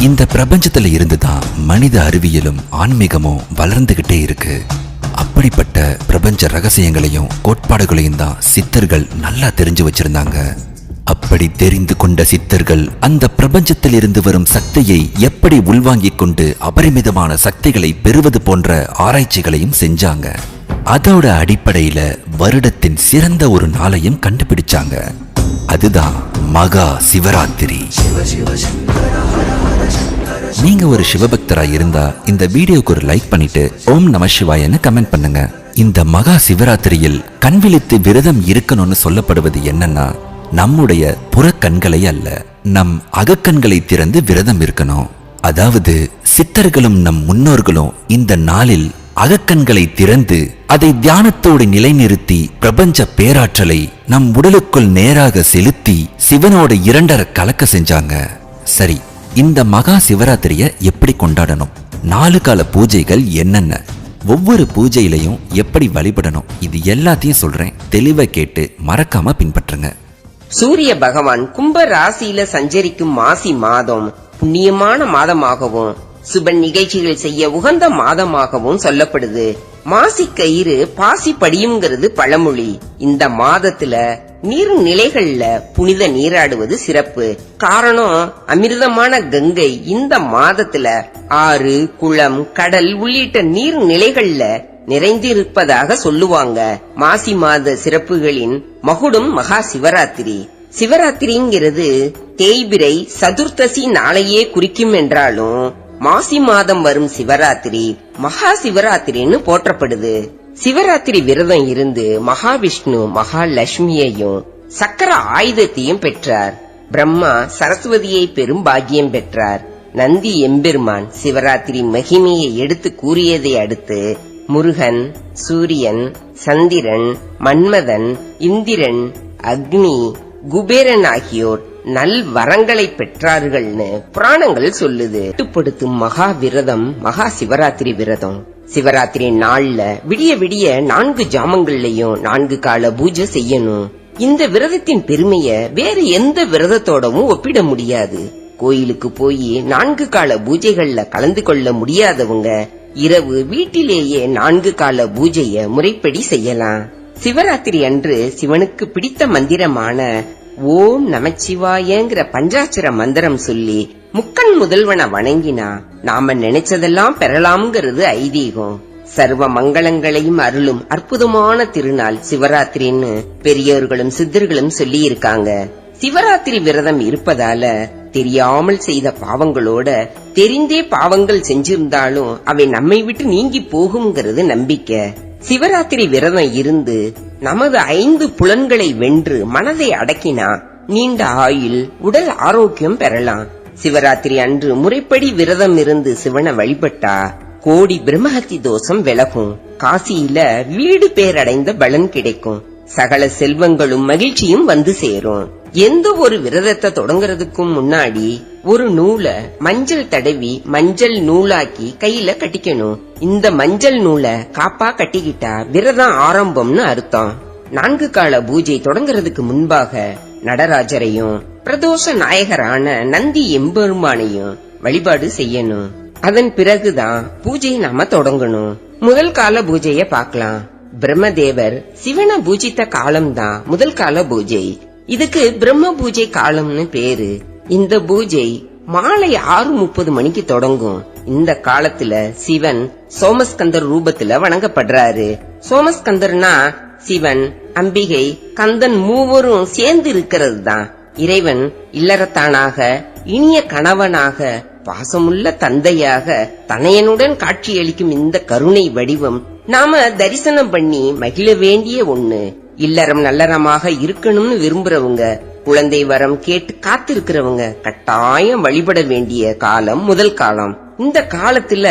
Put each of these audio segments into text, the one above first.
இந்த பிரபஞ்சத்துல இருந்துதான் மனித அறிவியலும் ஆன்மீகமும் வளர்ந்துகிட்டே இருக்கு. அப்படிப்பட்ட பிரபஞ்ச ரகசியங்களையும் கோட்பாடுகளையும் தான் சித்தர்கள் நல்லா தெரிஞ்சு வச்சிருந்தாங்க. அப்படி தெரிந்து கொண்ட சித்தர்கள் அந்த பிரபஞ்சத்தில் இருந்து வரும் சக்தியை எப்படி உள்வாங்கிக் கொண்டு அபரிமிதமான சக்திகளை பெறுவது போன்ற ஆராய்ச்சிகளையும் செஞ்சாங்க. அதோட அடிப்படையில வருடத்தின் சிறந்த ஒரு நாளையும் கண்டுபிடிச்சாங்க. அதுதான் மகா சிவராத்திரி. நீங்க ஒரு சிவபக்தரா இருந்தா இந்த வீடியோக்கு ஒரு லைக் பண்ணிட்டு ஓம் நம சிவாயன்னு கமெண்ட் பண்ணுங்க. இந்த மகா சிவராத்திரியில் கண் விழித்து விரதம் இருக்கணும்னு சொல்லப்படுவது என்னன்னா நம்முடைய புறக்கண்களை அல்ல நம் அகக்கண்களை திறந்து விரதம் இருக்கணும். அதாவது சித்தர்களும் நம் முன்னோர்களும் இந்த நாளில் அகக்கண்களை திறந்து அதை தியானத்தோடு நிலைநிறுத்தி பிரபஞ்ச பேராற்றலை நம் உடலுக்குள் நேராக செலுத்தி சிவனோட இரண்டர கலக்க செஞ்சாங்க. சரி இந்த மகா சிவராத்திரியை எப்படி கொண்டாடணும்? நாலு கால பூஜைகள் என்னென்ன? ஒவ்வொரு பூஜையிலையும் எப்படி வழிபடணும்? இது எல்லாத்தையும் சொல்றேன். தெளிவை கேட்டு மறக்காம பின்பற்றுங்க. சூரிய பகவான் கும்ப ராசியில சஞ்சரிக்கும் மாசி மாதம் புண்ணியமான மாதமாகவும் சுப நிகழ்ச்சிகள் செய்ய உகந்த மாதமாகவும் சொல்லப்படுது. மாசி கயிறு பாசி படியுங்கிறது பழமொழி. இந்த மாதத்துல நீர்நிலைகள்ல புனித நீராடுவது சிறப்பு. காரணம் அமிர்தமான கங்கை இந்த மாதத்துல ஆறு குளம் கடல் உள்ளிட்ட நீர்நிலைகள்ல நிறைந்திருப்பதாக சொல்லுவாங்க. மாசி மாத சிறப்புகளின் மகுடம் மகா சிவராத்திரி. சிவராத்திரிங்கிறது தேய்பிரை சதுர்த்தசி நாளையே குறிக்கும் என்றாலும் மாசி மாதம் வரும் சிவராத்திரி மகா சிவராத்திரின்னு போற்றப்படுது. சிவராத்திரி விரதம் இருந்து மகாவிஷ்ணு மகாலட்சுமியையும் சக்கர ஆயுதத்தையும் பெற்றார். பிரம்மா சரஸ்வதியை பெரும் பாக்கியம் பெற்றார். நந்தி எம்பெருமான் சிவராத்திரி மகிமையை எடுத்து கூறியதை அடுத்து முருகன் சூரியன் சந்திரன் மன்மதன் இந்திரன் அக்னி குபேரன் ஆகியோர் நல் வரங்களை பெற்றார்கள்னு புராணங்கள் சொல்லுது. கட்டுப்படுத்தும் மகா விரதம் மகா சிவராத்திரி விரதம். சிவராத்திரி நாள்ல விடிய விடிய நான்கு ஜாமங்கள்லயும் நான்கு கால பூஜை செய்யணும். இந்த விரதத்தின் பெருமைய வேற எந்த விரதத்தோடவும் ஒப்பிட முடியாது. கோயிலுக்கு போய் நான்கு கால பூஜைகள்ல கலந்து கொள்ள முடியாதவங்க இரவு வீட்டிலேயே நான்கு கால பூஜைய முறைப்படி செய்யலாம். சிவராத்திரி அன்று சிவனுக்கு பிடித்த மந்திரமான ஓம் நமச்சிவாயங்கிற பஞ்சாட்சர மந்திரம் சொல்லி முக்கண் முதல்வனை வணங்கினா நாம நினைச்சதெல்லாம் பெறலாம்ங்கிறது ஐதீகம். சர்வ மங்களங்களையும் அருளும் அற்புதமான திருநாள் சிவராத்திரின்னு பெரியோர்களும் சித்தர்களும் சொல்லி இருக்காங்க சிவராத்திரி விரதம் இருப்பதால தெரியாமல் செய்த பாவங்களோட தெரிந்தே பாவங்கள் செஞ்சிருந்தாலும் அவை நம்மை விட்டு நீங்கி போகுங்கிறது நம்பிக்கை. சிவராத்திரி விரதம் இருந்து நமது ஐந்து புலன்களை வென்று மனதை அடக்கினா நீண்ட ஆயுள் உடல் ஆரோக்கியம் பெறலாம். சிவராத்திரி அன்று முறைப்படி விரதம் இருந்து சிவனை வழிபட்டா கோடி பிரம்மஹத்தி தோஷம் விலகும். காசியில வீடு பேரடைந்த பலன் கிடைக்கும். சகல செல்வங்களும் மகிழ்ச்சியும் வந்து சேரும். எந்த ஒரு விரதத்தை தொடங்குறதுக்கும் முன்னாடி ஒரு நூலை மஞ்சள் தடவி மஞ்சள் நூலாக்கி கையில கட்டிக்கணும். இந்த மஞ்சள் நூலை காப்பா கட்டிக்கிட்டா விரதம் ஆரம்பம்னு அர்த்தம். நான்கு கால பூஜை தொடங்குறதுக்கு முன்பாக நடராஜரையும் பிரதோஷ நாயகரான நந்தி எம்பெருமானையும் வழிபாடு செய்யணும். அதன் பிறகுதான் பூஜையை நாம தொடங்கணும். முதல் கால பூஜைய பார்க்கலாம். பிரம்மதேவர் சிவனை பூஜித்த காலம்தான் முதல் கால பூஜை. இதுக்கு பிரம்ம பூஜை காலம்னு பேரு. இந்த பூஜை மாலை ஆறு முப்பது மணிக்கு தொடங்கும். இந்த காலத்துல சிவன் சோமஸ்கந்தர் ரூபத்துல வணங்கப்படுறாரு. சோமஸ்கந்தர்னா சிவன் அம்பிகை கந்தன் மூவரும் சேர்ந்து இருக்கிறது தான் இறைவன் இல்லறத்தானாக இனிய கணவனாக பாசமுள்ள தந்தையாக தனையனுடன் காட்சியளிக்கும் இந்த கருணை வடிவம் நாம தரிசனம் பண்ணி மகிழ வேண்டிய ஒண்ணு இல்லறம் நல்லறமாக இருக்கணும்னு விரும்புறவங்க குழந்தை வரம் கேட்டு காத்திருக்கிறவங்க கட்டாயம் வழிபட வேண்டிய காலம் முதல் காலம். இந்த காலத்துல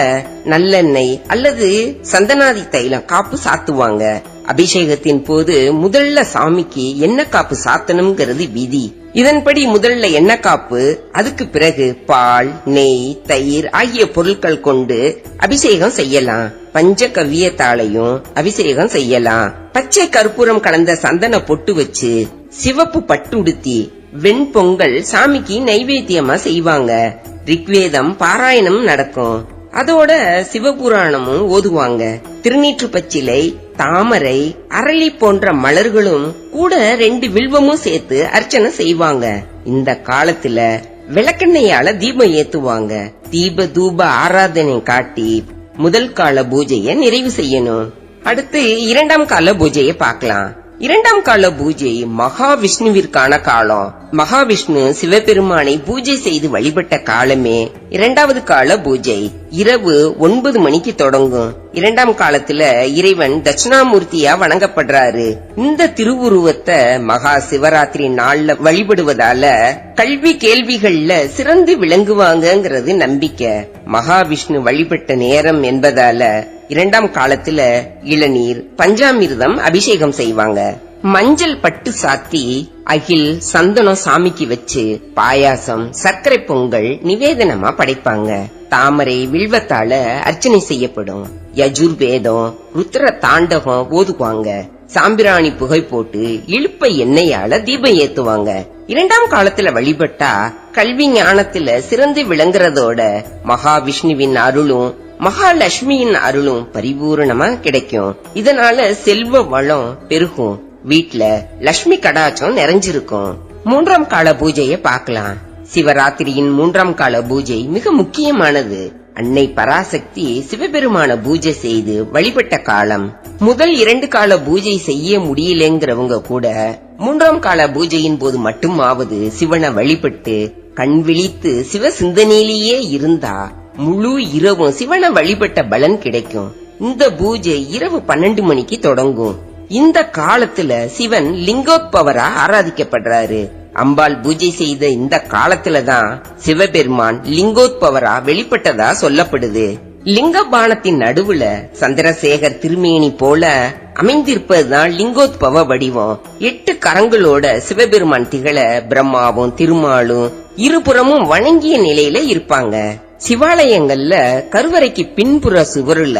நல்லெண்ணெய் அல்லது சந்தனாதி தைலம் காப்பு சாத்துவாங்க. அபிஷேகத்தின் போது முதல்ல சாமிக்கு என்ன காப்பு சாத்தணுங்கிறது விதி. இதன்படி முதல்ல எண்ணெய் காப்பு? அதுக்கு பிறகு பால் நெய் தயிர் ஆகிய பொருட்கள் கொண்டு அபிஷேகம் செய்யலாம். பஞ்ச கவ்வியத்தாலையும் அபிஷேகம் செய்யலாம். பச்சை கற்பூரம் கலந்த சந்தன பொட்டு வச்சு சிவப்பு பட்டு உடுத்தி வெண்பொங்கல் சாமிக்கு நைவேத்தியமா செய்வாங்க. ரிக்வேதம் பாராயணம் நடக்கும். அதோட சிவபுராணமும் ஓதுவாங்க. திருநீற்று பச்சிலை தாமரை அரளி போன்ற மலர்களும் கூட ரெண்டு வில்வமும் சேர்த்து அர்ச்சனை செய்வாங்க. இந்த காலத்துல விளக்கெண்ணையால தீபம் ஏத்துவாங்க. தீப தூப ஆராதனை காட்டி முதல் கால பூஜையை நிறைவு செய்யணும். அடுத்து இரண்டாம் கால பூஜையை பார்க்கலாம். இரண்டாம் கால பூஜை மகாவிஷ்ணுவிற்கான காலம். மகாவிஷ்ணு சிவபெருமானை பூஜை செய்து வழிபட்ட காலமே இரண்டாவது கால பூஜை. இரவு ஒன்பது மணிக்கு தொடங்கும். இரண்டாம் காலத்துல இறைவன் தட்சிணாமூர்த்தியா வணங்கப்படுறாரு. இந்த திருவுருவத்தை மகா சிவராத்திரி நாள்ல வழிபடுவதால கல்வி கேள்விகள்ல சிறந்து விளங்குவாங்கங்கிறது நம்பிக்கை. மகாவிஷ்ணு வழிபட்ட நேரம் என்பதால இரண்டாம் காலத்துல இளநீர் பஞ்சாமிர்தம் அபிஷேகம் செய்வாங்க. மஞ்சள் பட்டு சாத்தி அகில் சந்தனம் சாமிக்கு வச்சு பாயாசம் சர்க்கரை பொங்கல் நிவேதனமா படைப்பாங்க. தாமரை வில்வத்தால அர்ச்சனை செய்யப்படும். யஜுர்வேதம் ருத்ர தாண்டகம் ஓதுவாங்க. சாம்பிராணி புகை போட்டு இழுப்ப எண்ணெயால தீபம் ஏத்துவாங்க. இரண்டாம் காலத்துல வழிபட்டா கல்வி ஞானத்துல சிறந்து விளங்குறதோட மகாவிஷ்ணுவின் அருளும் மகாலட்சுமியின் அருளும் பரிபூரணமா கிடைக்கும். இதனால செல்வ வளம் பெருகும். வீட்ல லட்சுமி கடாச்சம் நிறைஞ்சிருக்கும். மூன்றாம் கால பூஜையை பார்க்கலாம். சிவராத்திரியின் மூன்றாம் கால பூஜை மிக முக்கியமானது. அன்னை பராசக்தி சிவபெருமான பூஜை செய்து வழிபட்ட காலம். முதல் இரண்டு கால பூஜை செய்ய முடியலங்கிறவங்க கூட மூன்றாம் கால பூஜையின் போது மட்டுமாவது சிவனை வழிபட்டு கண் விழித்து சிவ சிந்தனையிலேயே இருந்தா முழு இரவும் சிவனை வழிபட்ட பலன் கிடைக்கும். இந்த பூஜை இரவு பன்னெண்டு மணிக்கு தொடங்கும். இந்த காலத்துல சிவன் லிங்கோத்பவரா ஆராதிக்கப்படுறாரு. அம்பாள் பூஜை செய்த இந்த காலத்துல தான் சிவபெருமான் லிங்கோத்பவரா வெளிப்பட்டதா சொல்லப்படுது. லிங்க பானத்தின் நடுவுல சந்திரசேகர் திருமேனி போல அமைந்திருப்பதுதான் லிங்கோத்பவ வடிவம். எட்டு கரங்களோட சிவபெருமான் திகழ பிரம்மாவும் திருமாலும் இருபுறமும் வணங்கிய நிலையில இருப்பாங்க. சிவாலயங்கள்ல கருவறைக்கு பின்புற சுவருல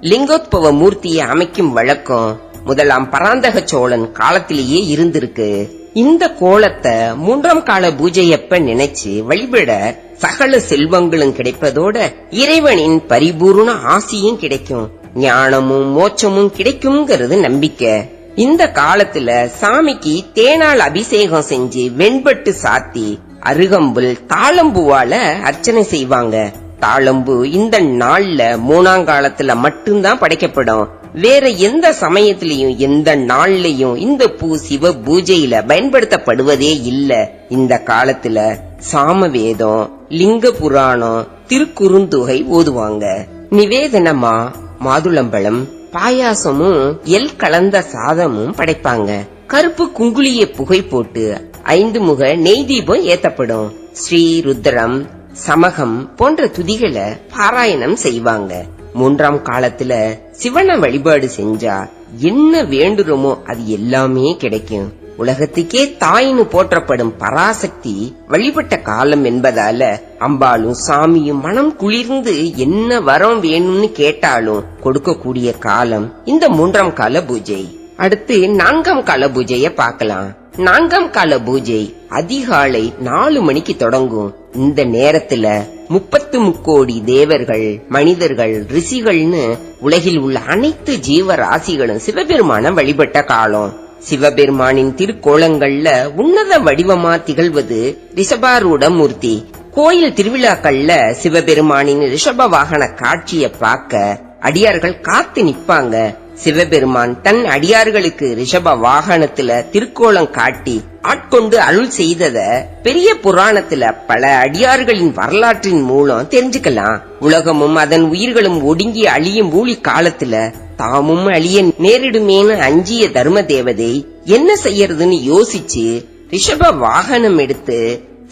லிங்கோத்பவ மூர்த்தியை அமைக்கும் வழக்கம் முதலாம் பராந்தக சோழன் காலத்திலேயே இருந்திருக்கு. இந்த கோலத்தை மூன்றாம் கால பூஜையப்ப நினைச்சு வழிபட சகல செல்வங்களும் கிடைப்பதோட இறைவனின் பரிபூர்ண ஆசியும் கிடைக்கும். ஞானமும் மோட்சமும் கிடைக்கும்ங்கிறது நம்பிக்கை. இந்த காலத்துல சாமிக்கு தேனால் அபிஷேகம் செஞ்சு வெண்பட்டு சாத்தி அருகம்புல் தாளம்பூவால அர்ச்சனை செய்வாங்க. தாளம்பு இந்த நாள்ல மூணாங்காலத்துல மட்டும்தான் படைக்கப்படும். வேற எந்த சமயத்திலையும் எந்த நாள்லயும் இந்த பூ சிவ பூஜையில பயன்படுத்தப்படுவதே இல்ல. இந்த காலத்துல சாமவேதம் லிங்க புராணம் திருக்குறுந்தொகை ஓதுவாங்க. நிவேதனமா மாதுளம்பழம் பாயாசமும் எல் கலந்த சாதமும் படைப்பாங்க. கருப்பு குங்குளிய புகை போட்டு ஐந்து முக நெய் தீபம் ஏத்தப்படும். ஸ்ரீ ருத்ரம் சமகம் போன்ற துதிகளை பாராயணம் செய்வாங்க. மூன்றாம் காலத்துல சிவனை வழிபாடு செஞ்சா என்ன வேண்டுறோமோ அது எல்லாமே கிடைக்கும். உலகத்துக்கே தாயின்னு போற்றப்படும் பராசக்தி வழிபட்ட காலம் என்பதால அம்பாளும் சாமியும் மனம் குளிர்ந்து என்ன வரம் வேணும்னு கேட்டாலும் கொடுக்கக்கூடிய காலம் இந்த மூன்றாம் கால பூஜை. அடுத்து நான்காம் கால பூஜைய பார்க்கலாம். நான்காம் கால பூஜை அதிகாலை நாலு மணிக்கு தொடங்கும். இந்த நேரத்துல முப்பத்து முக்கோடி தேவர்கள் மனிதர்கள் ரிஷிகள்னு உலகில் உள்ள அனைத்து ஜீவராசிகளும் சிவபெருமான வழிபட்ட காலம். சிவபெருமானின் திருக்கோலங்கள்ல உன்னத வடிவமா திகழ்வது ரிஷபாரூட மூர்த்தி கோயில் திருவிழாக்கள்ல சிவபெருமானின் ரிஷப வாகன காட்சிய பார்க்க அடியார்கள் காத்து நிப்பாங்க சிவபெருமான் தன் அடியார்களுக்கு ரிஷப வாகனத்துல திருக்கோலம் காட்டி ஆட்கொண்டு அருள் செய்தத பெரிய புராணத்துல பல அடியார்களின் வரலாற்றின் மூலம் தெரிஞ்சுக்கலாம். உலகமும் அதன் உயிர்களும் ஒடுங்கி அழியும் ஊழி காலத்துல தாமும் அழிய நேரிடுமேன்னு அஞ்சிய தர்ம தேவதை என்ன செய்யறதுன்னு யோசிச்சு ரிஷப வாகனம் எடுத்து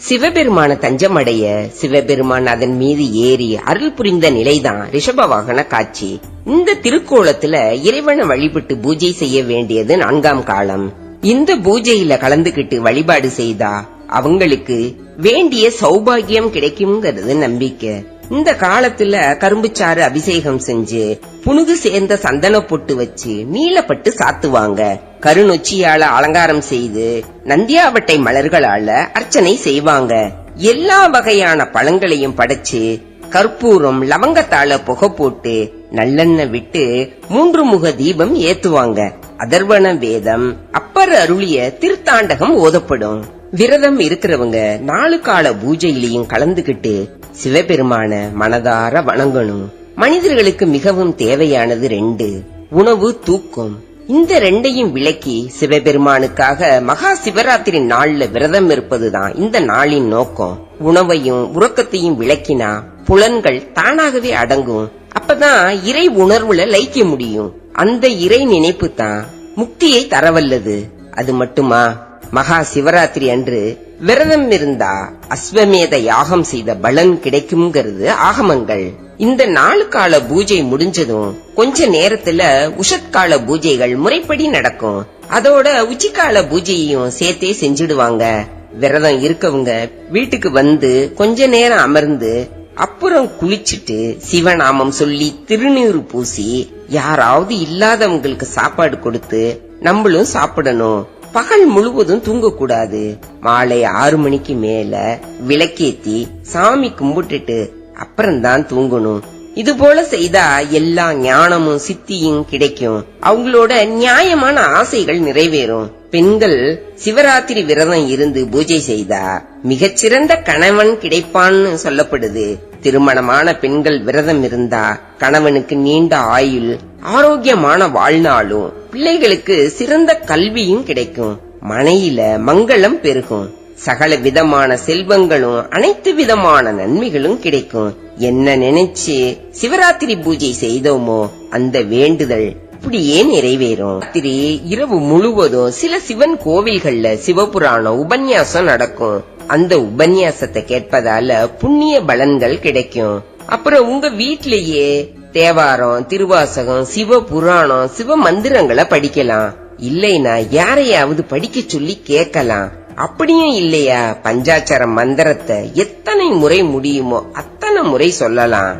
சிவபெருமான தஞ்சமடைய சிவபெருமான் அதன் மீது ஏறி அருள் புரிந்த நிலைதான் ரிஷப வாகன காட்சி. இந்த திருக்கோலத்துல இறைவனை வழிபட்டு பூஜை செய்ய வேண்டியது நான்காம் காலம். இந்த பூஜையில கலந்துகிட்டு வழிபாடு செய்தா அவங்களுக்கு வேண்டிய சௌபாகியம் கிடைக்கும்ங்கிறது நம்பிக்கை. இந்த காலத்துல கரும்புச்சாறு அபிஷேகம் செஞ்சு புனுகு சேர்ந்த சந்தன பொட்டு வச்சு நீலப்பட்டு சாத்துவாங்க. கருநொச்சியால அலங்காரம் செய்து நந்தியாவட்டை மலர்களால அர்ச்சனை செய்வாங்க. எல்லா வகையான பழங்களையும் படைச்சு கற்பூரம் லவங்கத்தால புகை போட்டு நல்லெண்ணெய் விட்டு மூன்று முக தீபம் ஏத்துவாங்க. அதர்வன வேதம் அப்பர் அருளிய திருத்தாண்டகம் ஓதப்படும். விரதம் இருக்கிறவங்க நாலு கால பூஜையிலையும் கலந்துகிட்டு சிவபெருமான மனதார வணங்கணும். மனிதர்களுக்கு மிகவும் தேவையானது ரெண்டு உணவு தூக்கம். இந்த ரெண்டையும் விளக்கி சிவபெருமானுக்காக மகா சிவராத்திரி நாள்ல விரதம் இருப்பதுதான் இந்த நாளின் நோக்கம். உணவையும் உறக்கத்தையும் விளக்கினா புலன்கள் தானாகவே அடங்கும். அப்பதான் இறை உணர்வுல லயிக்க முடியும். அந்த இறை நினைப்பு தான் முக்தியை தரவல்லது. அது மட்டுமா? மகா சிவராத்திரி அன்று விரதம் இருந்தா அஸ்வமேத யாகம் செய்த பலன் கிடைக்கும்ங்கிறது ஆகமங்கள். இந்த நாலு கால பூஜை முடிஞ்சதும் கொஞ்ச நேரத்துல உஷத்கால பூஜைகள் முறைப்படி நடக்கும். அதோட உச்சிக்கால பூஜையையும் சேர்த்தே செஞ்சிடுவாங்க. விரதம் இருக்கவங்க வீட்டுக்கு வந்து கொஞ்ச நேரம் அமர்ந்து அப்புறம் குளிச்சிட்டு சிவநாமம் சொல்லி திருநீறு பூசி யாராவது இல்லாதவங்களுக்கு சாப்பாடு கொடுத்து நம்மளும் சாப்பிடணும். பகல் முழுவதும் தூங்கக்கூடாது. மாலை ஆறு மணிக்கு மேல விளக்கேத்தி சாமி கும்பிட்டுட்டு அப்புறம்தான் தூங்கணும். இது போல செய்தா எல்லா ஞானமும் சித்தியும் கிடைக்கும். அவங்களோட நியாயமான ஆசைகள் நிறைவேறும். பெண்கள் சிவராத்திரி விரதம் இருந்து பூஜை செய்தா மிகச்சிறந்த கணவன் கிடைப்பான்னு சொல்லப்படுது. திருமணமான பெண்கள் விரதம் இருந்தா கணவனுக்கு நீண்ட ஆயுள் ஆரோக்கியமான வாழ்நாளும் பிள்ளைகளுக்கு சிறந்த கல்வியும் கிடைக்கும். மனையில மங்களம் பெருகும். சகல விதமான செல்வங்களும் அனைத்து விதமான நன்மைகளும் கிடைக்கும். என்ன நினைச்சு சிவராத்திரி பூஜை செய்தோமோ அந்த வேண்டுதல் அப்படியே நிறைவேறும். ராத்திரி இரவு முழுவதும் சில சிவன் கோவில்கள்ல சிவபுராணம் உபன்யாசம் நடக்கும். அந்த உபன்யாசத்தை கேட்பதால புண்ணிய பலன்கள் கிடைக்கும். அப்புறம் உங்க வீட்லயே தேவாரம் திருவாசகம் சிவ புராணம் சிவ மந்திரங்களை படிக்கலாம். இல்லைனா யாரையாவது படிக்க சொல்லி கேட்கலாம். அப்படியும் இல்லையா? பஞ்சாட்சர மந்திரத்தை எத்தனை முறை முடியுமோ அத்தனை முறை சொல்லலாம்.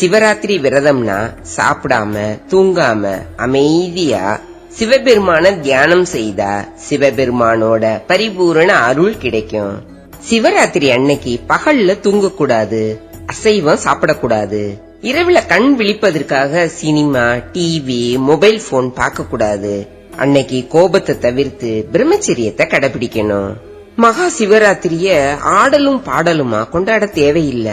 சிவராத்திரி விரதம்னா சாப்பிடாம தூங்காம அமைதியா சிவபெருமான தியானம் செய்தா சிவபெருமானோட பரிபூரண அருள் கிடைக்கும். சிவராத்திரி அன்னைக்கு பகல்ல தூங்கக்கூடாது அசைவம் சாப்பிடக்கூடாது. இரவுல கண் விழிப்பதற்காக சினிமா டிவி மொபைல் போன் பார்க்க கூடாது அன்னைக்கு கோபத்தை தவிர்த்து பிரம்மச்சரியத்தை கடைபிடிக்கணும். மகா சிவராத்திரிய ஆடலும் பாடலுமா கொண்டாட தேவையில்ல.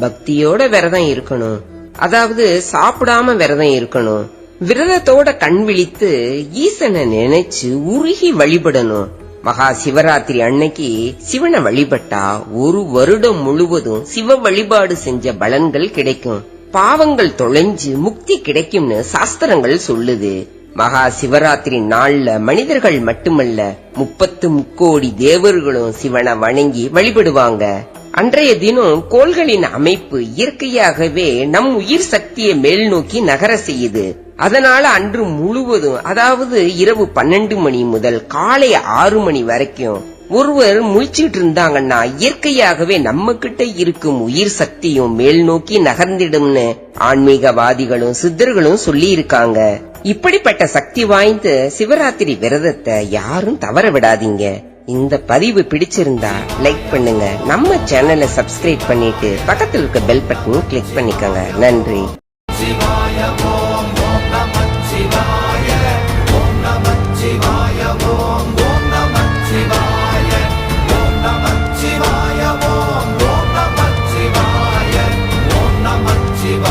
பக்தியோட விரதம் இருக்கணும். அதாவது சாப்பிடாம விரதம் இருக்கணும். விரதத்தோட கண் விழித்து ஈசனை நினைச்சு உருகி வழிபடணும். மகா சிவராத்திரி அன்னைக்கு சிவனை வழிபட்டா ஒரு வருடம் முழுவதும் சிவ வழிபாடு செஞ்ச பலன்கள் கிடைக்கும். பாவங்கள் தொலைஞ்சு முக்தி கிடைக்கும்னு சாஸ்திரங்கள் சொல்லுது. மகா சிவராத்திரி நாள்ல மனிதர்கள் மட்டுமல்ல முப்பத்து முக்கோடி தேவர்களும் சிவனை வணங்கி வழிபடுவாங்க. அன்றைய தினம் கோள்களின் அமைப்பு இயற்கையாகவே நம் உயிர் சக்தியை மேல் நோக்கி நகர செய்யுது. அதனால அன்று முழுவதும் அதாவது இரவு பன்னெண்டு மணி முதல் காலை ஆறு மணி வரைக்கும் ஒருவர் முழிச்சிட்டு இருந்தாங்கன்னா இயற்கையாகவே நம்ம கிட்ட இருக்கும் உயிர் சக்தியும் மேல் நோக்கி நகர்ந்திடும்னு ஆன்மீகவாதிகளும் சித்தர்களும் சொல்லி இருக்காங்க இப்படிப்பட்ட சக்தி வாய்ந்த சிவராத்திரி விரதத்தை யாரும் தவற விடாதீங்க. இந்த பதிவு பிடிச்சிருந்தா லைக் பண்ணுங்க. நம்ம சேனலை சப்ஸ்கிரைப் பண்ணிட்டு பக்கத்தில் இருக்க பெல் பட்டனும் கிளிக் பண்ணிக்கோங்க. நன்றி.